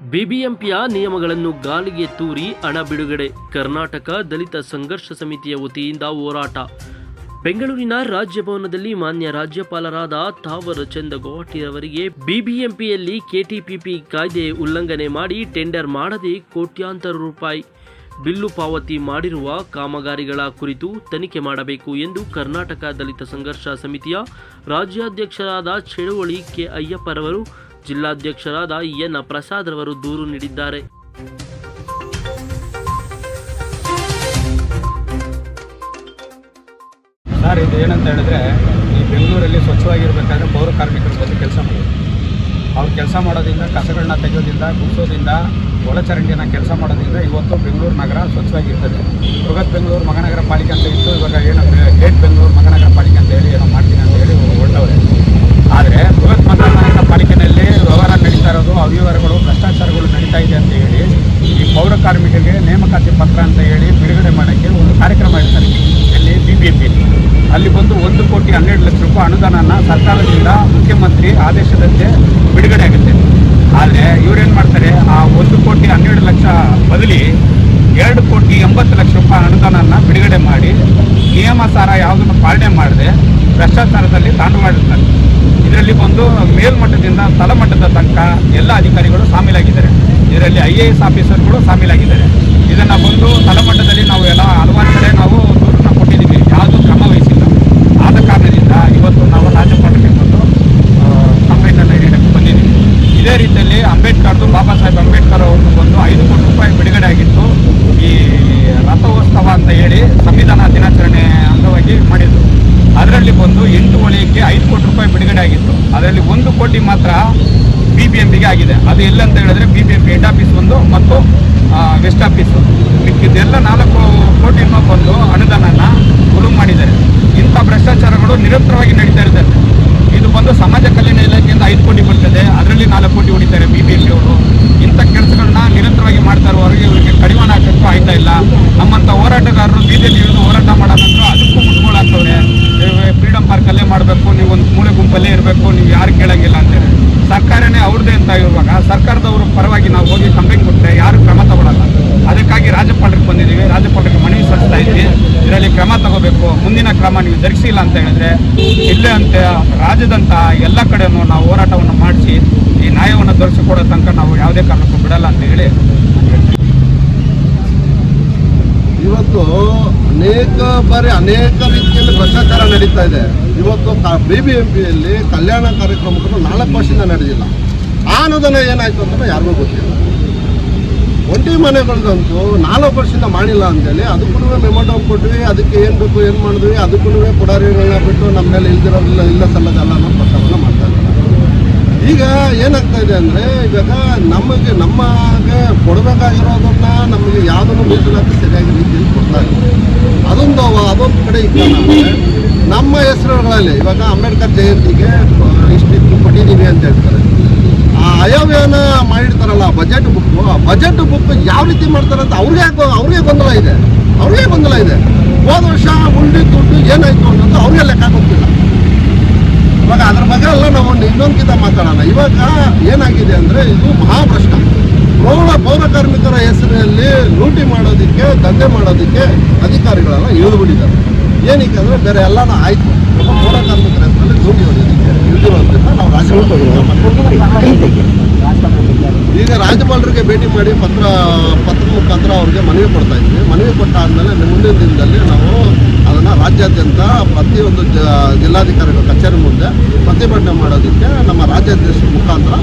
ಬಿಬಿಎಂಪಿಯ ನಿಯಮಗಳನ್ನು ಗಾಳಿಗೆ ತೂರಿ ಹಣ ಬಿಡುಗಡೆ, ಕರ್ನಾಟಕ ದಲಿತ ಸಂಘರ್ಷ ಸಮಿತಿಯ ವತಿಯಿಂದ ಹೋರಾಟ. ಬೆಂಗಳೂರಿನ ರಾಜ್ಯಭವನದಲ್ಲಿ ಮಾನ್ಯ ರಾಜ್ಯಪಾಲರಾದ ತಾವರ್ ಚಂದ್ ಗೌಹಟಿಯವರಿಗೆ ಬಿಬಿಎಂಪಿಯಲ್ಲಿ ಕೆಟಿಪಿಪಿ ಕಾಯ್ದೆ ಉಲ್ಲಂಘನೆ ಮಾಡಿ ಟೆಂಡರ್ ಮಾಡದೆ ಕೋಟ್ಯಾಂತರ ರೂಪಾಯಿ ಬಿಲ್ಲು ಪಾವತಿ ಮಾಡಿರುವ ಕಾಮಗಾರಿಗಳ ಕುರಿತು ತನಿಖೆ ಮಾಡಬೇಕು ಎಂದು ಕರ್ನಾಟಕ ದಲಿತ ಸಂಘರ್ಷ ಸಮಿತಿಯ ರಾಜ್ಯಾಧ್ಯಕ್ಷರಾದ ಚಳುವಳಿ ಕೆ ಅಯ್ಯಪ್ಪರವರು ಜಿಲ್ಲಾಧ್ಯಕ್ಷರಾದ ಎನ್ ಪ್ರಸಾದ್ ರವರು ದೂರು ನೀಡಿದ್ದಾರೆ. ಸರ್, ಇದು ಏನಂತ ಹೇಳಿದ್ರೆ, ಈ ಬೆಂಗಳೂರಲ್ಲಿ ಸ್ವಚ್ಛವಾಗಿರ್ಬೇಕಾದ್ರೆ ಪೌರ ಕಾರ್ಮಿಕರ ಜೊತೆ ಕೆಲಸ ಮಾಡೋದು. ಅವ್ರು ಕೆಲಸ ಮಾಡೋದ್ರಿಂದ ಕಸಗಳನ್ನ ತೆಗೆಯೋದ್ರಿಂದ, ಗುಡಿಸೋದ್ರಿಂದ, ಒಳಚರಂಡಿನ ಕೆಲಸ ಮಾಡೋದ್ರಿಂದ ಇವತ್ತು ಬೆಂಗಳೂರು ನಗರ ಸ್ವಚ್ಛವಾಗಿರ್ತದೆ. ಬೃಹತ್ ಬೆಂಗಳೂರು, ಮಹಾನಗರ ಪಾಲಿಕೆ ಅಂತ ಇತ್ತು. ಇವಾಗ ಏನೋ ಗ್ರೇಟ್ ಬೆಂಗಳೂರು, ಮಹಾನಗರ ಪಾಲಿಕೆ ಅಂತ ಹೇಳಿ ಏನೋ ಮಾಡ್ತೀನಿ ಅಂತ ಹೇಳಿ ಹೊರಟವ್ರೆ ಆದರೆ ಬೃಹತ್ ಮಹಾನಗರ ಪಾಲಿಕೆಯಲ್ಲಿ ವ್ಯವಹಾರ ನಡೀತಾ ಇರೋದು ಅವ್ಯವಹಾರಗಳು ಭ್ರಷ್ಟಾಚಾರಗಳು ನಡೀತಾ ಇದೆ ಅಂತ ಹೇಳಿ ಈ ಪೌರ ಕಾರ್ಮಿಕರಿಗೆ ನೇಮಕಾತಿ ಪತ್ರ ಅಂತ ಹೇಳಿ ಬಿಡುಗಡೆ ಮಾಡೋಕ್ಕೆ ಒಂದು ಕಾರ್ಯಕ್ರಮ ಇಡ್ತಾರೆ ಇಲ್ಲಿ ಬಿ ಬಿ ಎಂ ಪಿ ಅಲ್ಲಿ ಬಂದು ಒಂದು ಕೋಟಿ ಹನ್ನೆರಡು ಲಕ್ಷ ರೂಪಾಯಿ ಅನುದಾನನ ಸರ್ಕಾರದಿಂದ ಮುಖ್ಯಮಂತ್ರಿ ಆದೇಶದಂತೆ ಬಿಡುಗಡೆ ಆಗುತ್ತೆ. ಆದರೆ ಇವರೇನು ಮಾಡ್ತಾರೆ? ಆ ಒಂದು ಕೋಟಿ ಹನ್ನೆರಡು ಲಕ್ಷ ಬದಲಿ ಎರಡು ಕೋಟಿ ಎಂಬತ್ತು ಲಕ್ಷ ರೂಪಾಯಿ ಅನುದಾನನ ಬಿಡುಗಡೆ ಮಾಡಿ ನಿಯಮಾಸಾರ ಯಾವುದನ್ನು ಪಾಲನೆ ಮಾಡದೆ ಭ್ರಷ್ಟಾಚಾರದಲ್ಲಿ ತಾಂಡವಾಡಿರ್ತಾರೆ ಇದರಲ್ಲಿ ಬಂದು ಮೇಲ್ಮಟ್ಟದಿಂದ ತಳಮಟ್ಟದ ತನಕ ಎಲ್ಲ ಅಧಿಕಾರಿಗಳು ಸಾಮೀಲಾಗಿದ್ದಾರೆ. ಇದರಲ್ಲಿ ಐ ಎ ಎಸ್ ಆಫೀಸರ್ಗಳು ಸಾಮೀಲಾಗಿದ್ದಾರೆ. ಇದನ್ನು ಬಂದು ತಳಮಟ್ಟದಲ್ಲಿ ನಾವು ಎಲ್ಲ ಹಲವಾರು ಕಡೆ ನಾವು ದೂರನ್ನ ಕೊಟ್ಟಿದ್ದೀವಿ ಯಾವುದೂ ಕ್ರಮ ವಹಿಸಿಲ್ಲ ಆದ ಕಾರಣದಿಂದ ಇವತ್ತು ನಾವು ರಾಜ್ಯಪಾಲರಿಗೆ ಬಂದು ಕಂಪ್ಲೇಂಟನ್ನು ನೀಡಕ್ಕೆ ಬಂದಿದ್ದೀವಿ ಇದೇ ರೀತಿಯಲ್ಲಿ ಅಂಬೇಡ್ಕರ್ದು ಬಾಬಾ ಸಾಹೇಬ್ ಅಂಬೇಡ್ಕರ್ ಅವ್ರದ್ದು ಬಂದು ಐದು ಕೋಟಿ ರೂಪಾಯಿ ಬಿಡುಗಡೆ ಆಗಿತ್ತು. ಈ ರಥೋತ್ಸವ ಅಂತ ಹೇಳಿ ಸಂವಿಧಾನ ದಿನಾಚರಣೆ ಅಂಗವಾಗಿ ಮಾಡಿದ್ರು. ಅದರಲ್ಲಿ ಬಂದು ಎಂಟು ವಲಯಕ್ಕೆ ಐದು ಕೋಟಿ ರೂಪಾಯಿ ಬಿಡುಗಡೆ ಆಗಿತ್ತು. ಅದರಲ್ಲಿ ಒಂದು ಕೋಟಿ ಮಾತ್ರ ಬಿ ಬಿ ಎಂ ಪಿಗೆ ಆಗಿದೆ. ಅದು ಎಲ್ಲ ಅಂತ ಹೇಳಿದ್ರೆ B B M P head office ಒಂದು ಮತ್ತು ವೆಸ್ಟ್ ಆಫೀಸು ಮಿಕ್ಕಿದ್ದೆಲ್ಲ ನಾಲ್ಕು ಕೋಟಿ ಬಂದು ಅನುದಾನನ ಗುರು ಮಾಡಿದ್ದಾರೆ. ಇಂಥ ಭ್ರಷ್ಟಾಚಾರಗಳು ನಿರಂತರವಾಗಿ ನಡೀತಾ ಇರ್ತದೆ. ಇದು ಬಂದು ಸಮಾಜ ಕಲ್ಯಾಣ ಇಲಾಖೆಯಿಂದ ಐದು ಕೋಟಿ ಬರ್ತದೆ. ಅದರಲ್ಲಿ ನಾಲ್ಕು ಕೋಟಿ ಹೊಡಿತಾರೆ ಬಿ ಬಿ ಎಸ್ ಅವರು. ಇಂಥ ಕೆಲಸಗಳನ್ನ ನಿರಂತರವಾಗಿ ಮಾಡ್ತಾ ಇರುವವರೆಗೆ ಇವರಿಗೆ ಕಡಿವಾಣ ಹಾಕಕ್ಕೂ ಆಯ್ತಾ ಇಲ್ಲ. ನಮ್ಮಂಥ ಹೋರಾಟಗಾರರು ಬೀದಿಯಲ್ಲಿ ಇಳಿದು ಹೋರಾಟ ಮಾಡೋದಂದ್ರೆ ಅದಕ್ಕೂ ಮುಟ್ಕೊಳಾಗ್ತವ್ರೆ ಫ್ರೀಡಮ್ ಪಾರ್ಕಲ್ಲೇ ಮಾಡಬೇಕು, ನೀವು ಒಂದು ಮೂಲೆ ಗುಂಪಲ್ಲೇ ಇರಬೇಕು, ನೀವು ಯಾರು ಕೇಳಂಗಿಲ್ಲ ಅಂತೇಳಿ ಸರ್ಕಾರನೇ ಅವ್ರದ್ದೇ ಅಂತ ಇರುವಾಗ, ಸರ್ಕಾರದವರು ಪರವಾಗಿ ನಾವು ಹೋಗಿ ಕಂಪ್ಲೇಂಟ್ ಕೊಟ್ಟರೆ ಯಾರು ಕ್ರಮ ತಗೊಳಲ್ಲ. ಅದಕ್ಕಾಗಿ ರಾಜ್ಯಪಾಲರಿಗೆ ಬಂದಿದ್ದೀವಿ ರಾಜ್ಯಪಾಲರಿಗೆ ಮನವಿ ಸಲ್ಲಿಸ್ತಾ ಇದ್ವಿ ಇದರಲ್ಲಿ ಕ್ರಮ ತಗೋಬೇಕು ಮುಂದಿನ ಕ್ರಮ ನೀವು ಜರುಗಿಸಿಲ್ಲ ಅಂತ ಹೇಳಿದ್ರೆ ಇಲ್ಲೇ ಅಂತ ರಾಜ್ಯದಂತಹ ಎಲ್ಲ ಕಡೆಯೂ ನಾವು ಹೋರಾಟವನ್ನು ಮಾಡಿಸಿ ಈ ನ್ಯಾಯವನ್ನು ದೊರಕಿಸಿಕೊಡೋ ತನಕ ನಾವು ಯಾವುದೇ ಕಾರಣಕ್ಕೂ ಬಿಡಲ್ಲ ಅಂತ ಹೇಳಿ ಇವತ್ತು ಅನೇಕ ಬಾರಿ ಅನೇಕ ರೀತಿಯಲ್ಲಿ ಭ್ರಷ್ಟಾಚಾರ ನಡೀತಾ ಇದೆ. ಇವತ್ತು ಬಿ ಬಿ ಎಂ ಪಿಯಲ್ಲಿ ಕಲ್ಯಾಣ ಕಾರ್ಯಕ್ರಮಗಳು ನಾಲ್ಕು ವರ್ಷದಿಂದ ನಡೆದಿಲ್ಲ. ಆ ಅನುದಾನ ಏನಾಯ್ತು ಅಂತ ಯಾರಿಗೂ ಗೊತ್ತಿಲ್ಲ. ಒಂಟಿ ಮನೆಗಳ್ದಂತೂ ನಾಲ್ಕು ವರ್ಷದಿಂದ ಮಾಡಿಲ್ಲ ಅಂತೇಳಿ ಅದಕ್ಕೂ ಮೆಮೊಟಮ್ ಕೊಟ್ವಿ, ಅದಕ್ಕೆ ಏನು ಬೇಕು, ಏನು ಮಾಡಿದ್ವಿ ಅದಕ್ಕೂ ಪುಡಾರಿಗಳನ್ನ ಬಿಟ್ಟು ನಮ್ಮ ಮೇಲೆ ಇಲ್ದಿರೋದಿಲ್ಲ ಇಲ್ಲ ಸಲ್ಲದಲ್ಲ ಅನ್ನೋ ಪ್ರಚಾರವನ್ನು ಮಾಡ್ತಾ ಇದ್ದಾರೆ. ಈಗ ಏನಾಗ್ತಾ ಇದೆ ಅಂದರೆ, ಇವಾಗ ನಮಗೆ ನಮಗೆ ಕೊಡಬೇಕಾಗಿರೋದನ್ನ ನಮಗೆ ಯಾವುದನ್ನು ಮೀಸಲಾತಿ ಸರಿಯಾಗಿ ರೀತಿಯಲ್ಲಿ ಕೊಡ್ತಾ ಇಲ್ಲ. ಅದೊಂದು ಅದೊಂದು ಕಡೆ ಇದ್ದಾನೆ ನಮ್ಮ ಹೆಸರುಗಳಲ್ಲಿ, ಇವಾಗ ಅಂಬೇಡ್ಕರ್ ಜಯಂತಿಗೆ ಇಷ್ಟಿತ್ತು ಕೊಟ್ಟಿದ್ದೀವಿ ಅಂತ ಹೇಳ್ತಾರೆ. ಆ ಅಯವ್ಯನ ಮಾಡಿರ್ತಾರಲ್ಲ ಬಜೆಟ್ ಬುಕ್ ಯಾವ ರೀತಿ ಮಾಡ್ತಾರೆ ಅಂತ ಅವ್ರಿಗೆ ಅವ್ರಿಗೆ ಗೊಂದಲ ಇದೆ. ಅವ್ರಿಗೆ ಗೊಂದಲ ಇದೆ. ಹೋದ ವರ್ಷ ಉಂಡಿ ದುಡ್ಡು ಏನಾಯ್ತು ಅನ್ನೋದು ಅವ್ರಿಗೆ ಲೆಕ್ಕ ಗೊತ್ತಿಲ್ಲ ಇವಾಗ ಅದ್ರ ಬಗ್ಗೆ ಎಲ್ಲ ನಾವು ಇನ್ನೊಂದ್ಕಿಂತ ಮಾತಾಡೋಣ. ಇವಾಗ ಏನಾಗಿದೆ ಅಂದರೆ ಇದು ಮಹಾಭ್ರಷ್ಟ. ಪ್ರೌಢ ಪೌರ ಕಾರ್ಮಿಕರ ಹೆಸರಿನಲ್ಲಿ ಲೂಟಿ ಮಾಡೋದಕ್ಕೆ, ದಂಧೆ ಮಾಡೋದಕ್ಕೆ ಅಧಿಕಾರಿಗಳೆಲ್ಲ ಇಳಿದುಬಿಟ್ಟಿದ್ದಾರೆ. ಏನಕ್ಕೆ ಅಂದರೆ ಬೇರೆ ಎಲ್ಲಾನು ಆಯಿತು. ಪೌರ ಕಾರ್ಮಿಕರ ಹೆಸರಲ್ಲಿ ಲೂಟಿ ಹೊಡೆಯೋದಕ್ಕೆ ಇಳಿದಿರೋದ್ರಿಂದ ನಾವು ರಾಜ್ಯಪಾಲ ಈಗ ರಾಜ್ಯಪಾಲರಿಗೆ ಭೇಟಿ ಮಾಡಿ ಪತ್ರ ಪತ್ರ ಮುಖಾಂತರ ಅವ್ರಿಗೆ ಮನವಿ ಕೊಡ್ತಾ ಇದ್ವಿ. ಮನವಿ ಕೊಟ್ಟಾದ್ಮೇಲೆ ಮುಂದಿನ ದಿನದಲ್ಲಿ ನಾವು ಅದನ್ನು ರಾಜ್ಯಾದ್ಯಂತ ಪ್ರತಿಯೊಂದು ಜ, ಜಿಲ್ಲಾಧಿಕಾರಿಗಳ ಕಚೇರಿ ಮುಂದೆ ಪ್ರತಿಭಟನೆ ಮಾಡೋದಕ್ಕೆ ನಮ್ಮ ರಾಜ್ಯಾಧ್ಯಕ್ಷರ ಮುಖಾಂತರ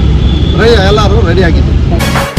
ರೆ ಎಲ್ಲರೂ ರೆಡಿಯಾಗಿದ್ದೀವಿ